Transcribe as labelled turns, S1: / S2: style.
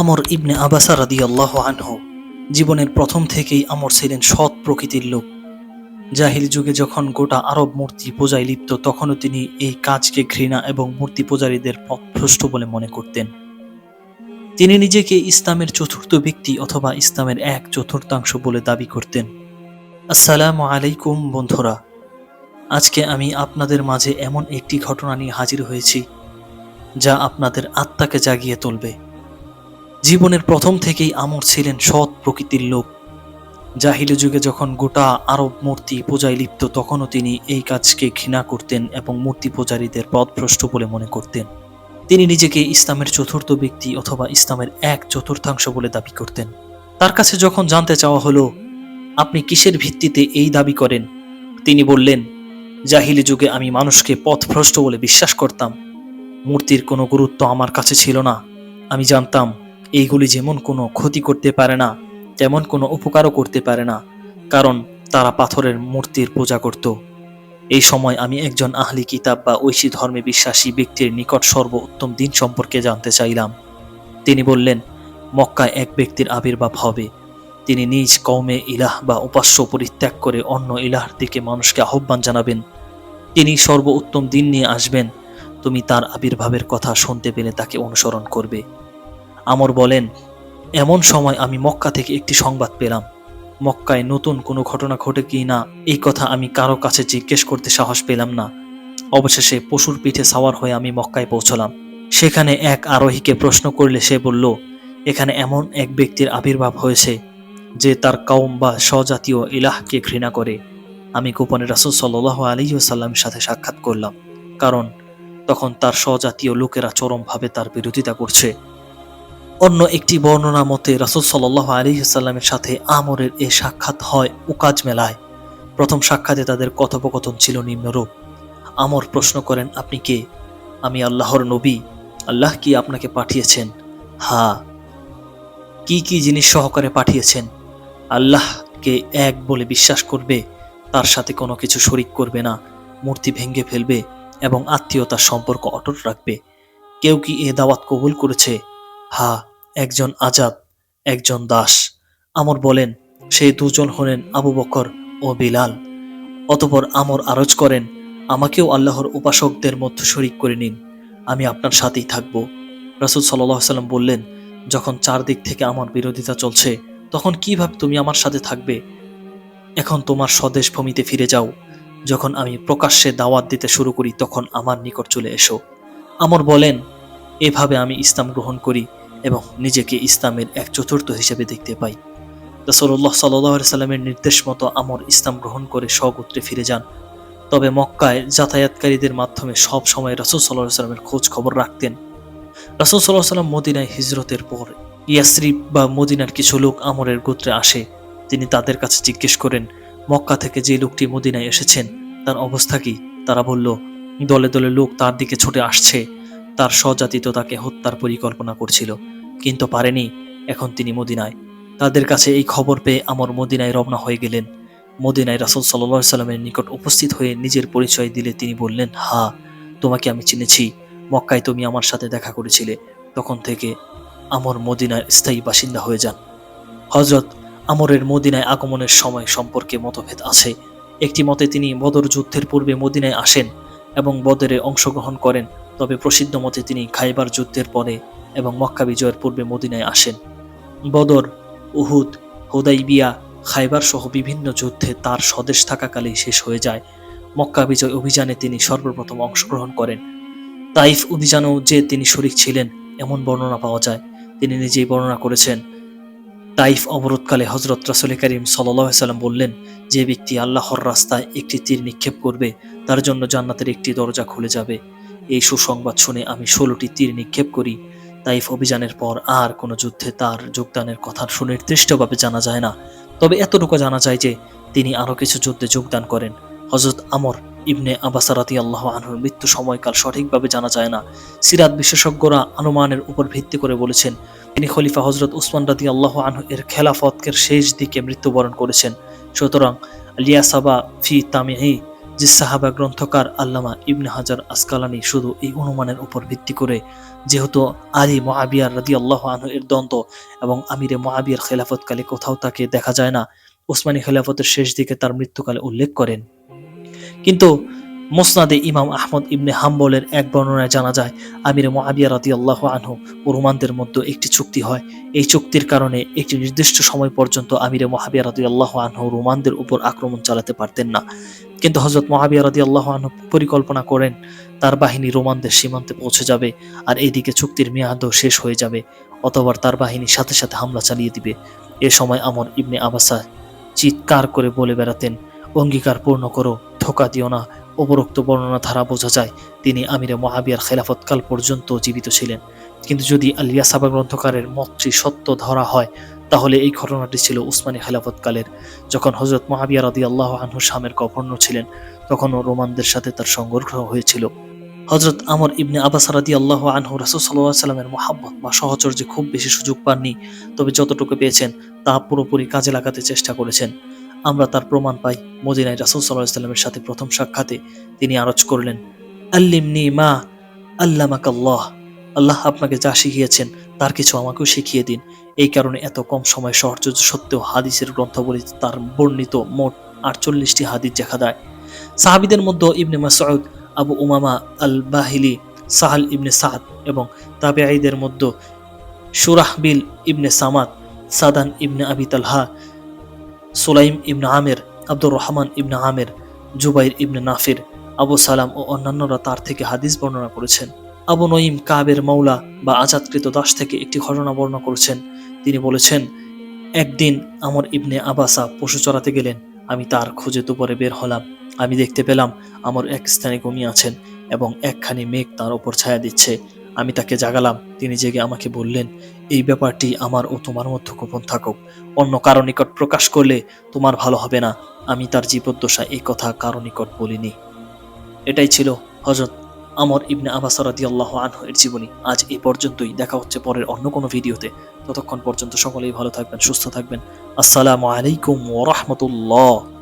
S1: আমর ইবনে আবাসা রাদি আল্লাহ আনহু জীবনের প্রথম থেকেই আমর ছিলেন সৎ প্রকৃতির লোক। জাহিল যুগে যখন গোটা আরব মূর্তি পূজায় লিপ্ত, তখনও তিনি এই কাজকে ঘৃণা এবং মূর্তি পূজারীদের পথভ্রষ্ট বলে মনে করতেন। তিনি নিজেকে ইসলামের চতুর্থ ব্যক্তি অথবা ইসলামের এক চতুর্থাংশ বলে দাবি করতেন। আসসালামু আলাইকুম বন্ধুরা, আজকে আমি আপনাদের মাঝে এমন একটি ঘটনা নিয়ে হাজির হয়েছি, যা আপনাদের আত্মাকে জাগিয়ে তুলবে। জীবনের প্রথম থেকেই আমর ছিলেন সৎ প্রকৃতির লোক। জাহিলি যুগে যখন গোটা আরব মূর্তি পূজায় লিপ্ত, তখনও তিনি এই কাজকে ঘৃণা করতেন এবং মূর্তি পূজারীদের পথভ্রষ্ট বলে মনে করতেন। তিনি নিজেকে ইসলামের চতুর্থ ব্যক্তি অথবা ইসলামের এক চতুর্থাংশ বলে দাবি করতেন। তার কাছে যখন জানতে চাওয়া হলো, আপনি কিসের ভিত্তিতে এই দাবি করেন? তিনি বললেন, জাহিলি যুগে আমি মানুষকে পথভ্রষ্ট বলে বিশ্বাস করতাম। মূর্তির কোনো গুরুত্ব আমার কাছে ছিল না। আমি জানতাম এইগুলি যেমন কোনো ক্ষতি করতে পারে না, তেমন কোনো উপকারও করতে পারে না, কারণ তারা পাথরের মূর্তির পূজা করত। এই সময় আমি একজন আহলি কিতাব বা ঐশী ধর্মে বিশ্বাসী ব্যক্তির নিকট সর্বোত্তম দিন সম্পর্কে জানতে চাইলাম। তিনি বললেন, মক্কায় এক ব্যক্তির আবির্ভাব হবে। তিনি নিজ কৌমে ইলাহ বা উপাস্য পরিত্যাগ করে অন্য ইলাহর দিকে মানুষকে আহ্বান জানাবেন। তিনি সর্বোত্তম দিন নিয়ে আসবেন। তুমি তার আবির্ভাবের কথা শুনতে পেলে তাকে অনুসরণ করবে। আমর বলেন, এমন সময় আমি মক্কা থেকে একটি সংবাদ পেলাম। মক্কায় নতুন কোনো ঘটনা ঘটে কি না, এই কথা আমি কারও কাছে জিজ্ঞেস করতে সাহস পেলাম না। অবশেষে পশুর পিঠে সাওয়ার হয়ে আমি মক্কায় পৌঁছলাম। সেখানে এক আরোহীকে প্রশ্ন করলে সে বলল, এখানে এমন এক ব্যক্তির আবির্ভাব হয়েছে, যে তার কাউম বা স্বজাতীয় ইলাহকে ঘৃণা করে। আমি গোপনে রাসুল সাল্লাহ আলী সাল্লামের সাথে সাক্ষাৎ করলাম, কারণ তখন তার স্বজাতীয় লোকেরা চরমভাবে তার বিরোধিতা করছে। অন্য একটি বর্ণনা মতে রাসুল সাল্লাহ আলিহাল্লামের সাথে আমরের এ সাক্ষাৎ হয় উকাজ মেলায়। প্রথম সাক্ষাতে তাদের কথোপকথন ছিল নিম্নরূপ। আমর প্রশ্ন করেন, আপনি কে? আমি আল্লাহর নবী। আল্লাহ কি আপনাকে পাঠিয়েছেন? হা। কি কি জিনিস সহকারে পাঠিয়েছেন? আল্লাহকে এক বলে বিশ্বাস করবে, তার সাথে কোনো কিছু শরিক করবে না, মূর্তি ভেঙে ফেলবে এবং আত্মীয়তার সম্পর্ক অটুট রাখবে। কেউ কি এ দাওয়াত কবুল করেছে? হা, একজন আজাদ একজন দাস। আমর বলেন, সেই দুজন হলেন আবু বকর ও বিলাল। অতপর আমর আরজ করেন, আমাকেও আল্লাহর উপাসকদের মধ্যে শরিক করে নিন, আমি আপনার সাথেই থাকব। রাসুল সাল্লাহ সাল্লাম বললেন, যখন চারদিক থেকে আমার বিরোধিতা চলছে, তখন কীভাবে তুমি আমার সাথে থাকবে? এখন তোমার স্বদেশ ভূমিতে ফিরে যাও। যখন আমি প্রকাশ্যে দাওয়াত দিতে শুরু করি, তখন আমার নিকট চলে এসো। আমর বলেন, এভাবে আমি ইসলাম গ্রহণ করি এবং নিজেকে ইসলামের এক চতুর্থ হিসেবে দেখতে পাই। রসল্লাহ সাল্লাহ সাল্লামের নির্দেশ মতো আমর ইসলাম গ্রহণ করে স্বগোত্রে ফিরে যান। তবে মক্কায় যাতায়াতকারীদের মাধ্যমে সব সময় রসুল সাল্লাহ সাল্লামের খোঁজ খবর রাখতেন। রসুল সাল্লাহ সাল্লাম মদিনায় হিজরতের পর ইয়াসরিফ বা মদিনার কিছু লোক আমরের গোত্রে আসে। তিনি তাদের কাছে জিজ্ঞেস করেন, মক্কা থেকে যে লোকটি মদিনায় এসেছেন, তার অবস্থা কি? তারা বলল, দলে দলে লোক তার দিকে ছুটে আসছে। তার স্বজাতিত তাকে হত্যার পরিকল্পনা করছিল, কিন্তু পারেনি। এখন তিনি মদিনায়। তাদের কাছে এই খবর পেয়ে আমর মদিনায় রওনা হয়ে গেলেন। মদিনায় রাসুল সাল্লা সাল্লামের নিকট উপস্থিত হয়ে নিজের পরিচয় দিলে তিনি বললেন, হা, তোমাকে আমি চিনেছি। মক্কায় তুমি আমার সাথে দেখা করেছিলে। তখন থেকে আমর মদিনার স্থায়ী বাসিন্দা হয়ে যান। হজরত আমরের মদিনায় আগমনের সময় সম্পর্কে মতভেদ আছে। একটি মতে তিনি বদর যুদ্ধের পূর্বে মদিনায় আসেন এবং বদরে অংশগ্রহণ করেন। তবে প্রসিদ্ধ মতে তিনি খাইবার যুদ্ধের পরে এবং মক্কা বিজয়ের পূর্বে মদিনায় আসেন। বদর, উহুদ, হোদাইবিয়া, খাইবার সহ বিভিন্ন যুদ্ধে তার স্বদেশ থাকাকালেই শেষ হয়ে যায়। মক্কা বিজয় অভিযানে তিনি সর্বপ্রথম অংশগ্রহণ করেন। তাইফ অভিযানেও যে তিনি শরিক ছিলেন, এমন বর্ণনা পাওয়া যায়। তিনি নিজেই বর্ণনা করেছেন, তাইফ অবরোধকালে হজরত রাসুল করিম সাল্লাম বললেন, যে ব্যক্তি আল্লাহর রাস্তায় একটি তীর নিক্ষেপ করবে, তার জন্য জান্নাতের একটি দরজা খুলে যাবে। এই সুসংবাদ শুনে আমি ষোলোটি তীর নিক্ষেপ করি। তাইফ অভিযানের পর আর কোনো যুদ্ধে তার যোগদানের কথা সুনির্দিষ্টভাবে জানা যায় না। তবে এতটুকু জানা যায় যে, তিনি আরও কিছু যুদ্ধে যোগদান করেন। হজরত আমর ইবনে আবাসারাতি আল্লাহ আনহুর মৃত্যু সময়কাল সঠিকভাবে জানা যায় না। সিরাত বিশেষজ্ঞরা আনুমানের উপর ভিত্তি করে বলেছেন, তিনি খলিফা হজরত উসমান রাতি আল্লাহ আনহু এর খেলাফতকের শেষ দিকে মৃত্যুবরণ করেছেন। সুতরাং লিয়াসাবা ফি তামিহি যে সাহাবা গ্রন্থকার আল্লামা ইবনে হাজার আসকালানি শুধু এই অনুমানের উপর ভিত্তি করে, যেহেতু আলী মহাবিয়ার রাদি আল্লাহ আনহু এর দ্বন্দ্ব এবং আমিরে মহাবিয়ার খেলাফতকালে কোথাও তাকে দেখা যায় না, ওসমানী খেলাফতের শেষ দিকে তার মৃত্যুকালে উল্লেখ করেন। কিন্তু মোসনাদে ইমাম আহমদ ইবনে হাম্বলের এক বর্ণনায় জানা যায়, আমির মহাবিয়া রাদি আল্লাহ আনহু ও রোমানদের মধ্যে একটি চুক্তি হয়। এই চুক্তির কারণে একটি নির্দিষ্ট সময় পর্যন্ত আমিরে মহাবিয়া রাদি আল্লাহ আনহু রোমানদের উপর আক্রমণ চালাতে পারতেন না। কিন্তু হজরত মহাবিয়া রাদি আল্লাহ আনহু পরিকল্পনা করেন, তার বাহিনী রোমানদের সীমান্তে পৌঁছে যাবে আর এইদিকে চুক্তির মেয়াদও শেষ হয়ে যাবে, অথবা তার বাহিনী সাথে সাথে হামলা চালিয়ে দিবে। এ সময় আমর ইবনে আবাসা চিৎকার করে বলে বেড়াতেন, অঙ্গীকার পূর্ণ করো, ধোকা দিও না উপরোক্ত বর্ণনা ধারা বোঝা যায়, তিনি আমিরে মহাবিয়ার খেলাফতকাল পর্যন্ত জীবিত ছিলেন। কিন্তু যদি আলিয়া সাবা গ্রন্থকারের মতটি সত্য ধরা হয়, তাহলে এই ঘটনাটি ছিল উসমানী খেলাফতকালের যখন হজরত মহাবিয়া রাদি আল্লাহ আনহু শামের গভর্নর ছিলেন, তখনও রোমানদের সাথে তার সংঘর্ষ হয়েছিল। হজরত আমর ইবনে আবাস রাদি আল্লাহ আনহু রাসুল সাল্লাহ সাল্লামের মহাব্বত বা সহচর্যে খুব বেশি সুযোগ পাননি। তবে যতটুকু পেয়েছেন, তা পুরোপুরি কাজে লাগাতে চেষ্টা করেছেন। আমরা তার প্রমাণ পাই। মদিনায় রাসুল সাল্লাহ সাল্লামের সাথে প্রথম সাক্ষাতে তিনি আরজ করলেন, আল্লিমনি মা আল্লামাক আল্লাহ আল্লাহ আপনাকে যা শিখিয়েছেন তার কিছু আমাকেও শিখিয়ে দিন। এই কারণে এত কম সময় সহচর্য সত্ত্বেও হাদিসের গ্রন্থগুলি তার বর্ণিত মোট আটচল্লিশটি হাদিস দেখা দেয়। সাহাবিদের মধ্যে ইবনে মাসউদ, আবু উমামা আল বাহিলি সাহাল ইবনে সাদ এবং তাবেঈদের মধ্যে সুরাহবিল ইবনে সামাদ, সাদান ইবনে আবি তালহা সুলাইম ইবনে আমের, আব্দুর রহমান ইবনে আমের, জুবাইর ইবনে নাফির, আবু সালাম ও অন্যান্যরা তার থেকে হাদিস বর্ণনা করেছেন। আবু নঈম কাবের মৌলা বা আজাদকৃত দাস থেকে একটি ঘটনা বর্ণনা করেছেন। তিনি বলেছেন, একদিন আমার ইবনে আবাসা পশু চড়াতে গেলেন, আমি তার খোঁজে দুপুরে বের হলাম। আমি দেখতে পেলাম আমার এক স্থানে ঘুমিয়ে আছেন এবং একখানি মেঘ তার ওপর ছায়া দিচ্ছে। আমি তাকে জাগালাম। তিনি জেগে আমাকে বললেন, এই ব্যাপারটি আমার ও তোমার মধ্যে গোপন থাকুক। অন্য কারও নিকট প্রকাশ করলে তোমার ভালো হবে না। আমি তার জীবদ্দশা এই কথা কারও নিকট বলিনি। এটাই ছিল হজরত আমর ইবনে আবাস রাদিয়াল্লাহ আনহু এর জীবনী। আজ এই পর্যন্তই। দেখা হচ্ছে পরের অন্য কোনো ভিডিওতে। ততক্ষণ পর্যন্ত সকলেই ভালো থাকবেন, সুস্থ থাকবেন। আসসালামু আলাইকুম ওয়া রাহমাতুল্লাহ।